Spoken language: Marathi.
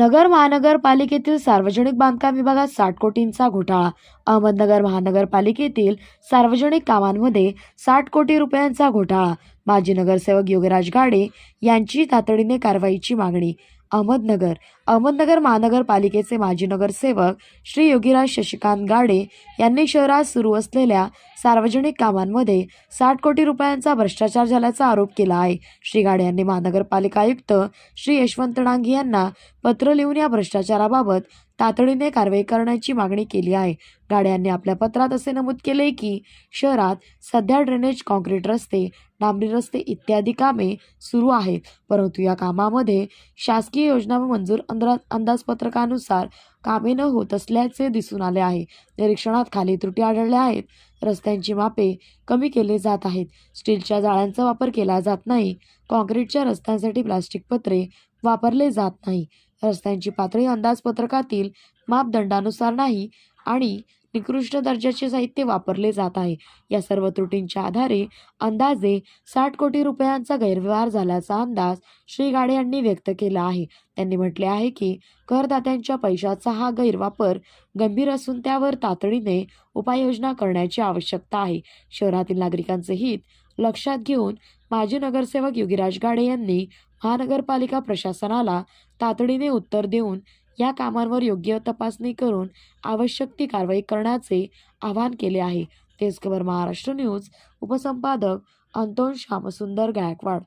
नगर महानगरपालिकेतील सार्वजनिक बांधकाम विभागात साठ कोटींचा घोटाळा. अहमदनगर महानगरपालिकेतील सार्वजनिक कामांमध्ये साठ कोटी रुपयांचा घोटाळा. माजी नगरसेवक योगराज गाडे यांची तातडीने कारवाईची मागणी. अहमदनगर. अहमदनगर महानगरपालिकेचे माजी नगरसेवक श्री योगीराज शशिकांत गाडे यांनी शहरात सुरू असलेल्या सार्वजनिक कामांमध्ये साठ कोटी रुपयांचा भ्रष्टाचार झाल्याचा आरोप केला आहे. श्री गाडे यांनी महानगरपालिका आयुक्त श्री यशवंत डांगी यांना पत्र लिहून या भ्रष्टाचाराबाबत तातडीने कारवाई करण्याची मागणी केली आहे. गाड्यांनी आपल्या पत्रात असे नमूद केले की शहरात सध्या ड्रेनेज कॉन्क्रीट रस्ते डांबरी रस्ते इत्यादी कामे सुरू आहेत. परंतु या कामामध्ये शासकीय योजना व मंजूर अंदरा अंदाजपत्रकानुसार कामे न होत असल्याचे दिसून आले आहे. निरीक्षणात खाली त्रुटी आढळल्या आहेत. रस्त्यांची मापे कमी केले जात आहेत. स्टीलच्या जाळ्यांचा वापर केला जात नाही. कॉन्क्रीटच्या रस्त्यांसाठी प्लास्टिक पत्रे वापरले जात नाही. रस्त्यांची पातळी अंदाजपत्रकातील मापदंडानुसार नाही आणि निकृष्ट दर्जाचे साहित्य वापरले जात आहे. या सर्व त्रुटींच्या आधारे अंदाजे साठ कोटी रुपयांचा गैरव्यवहार झाल्याचा अंदाज श्री गाडे यांनी व्यक्त केला आहे. त्यांनी म्हटले आहे की करदात्यांच्या पैशाचा हा गैरवापर गंभीर असून त्यावर तातडीने उपाययोजना करण्याची आवश्यकता आहे. शहरातील नागरिकांचे हित लक्षात घेऊन माजी नगरसेवक योगीराज गाडे यांनी महानगरपालिका प्रशासनाला तातडीने उत्तर देऊन या कामांवर योग्य तपासणी करून आवश्यक ती कारवाई करण्याचे आवाहन केले आहे. तेच खबर महाराष्ट्र न्यूज उपसंपादक अंतोन श्यामसुंदर गायकवाड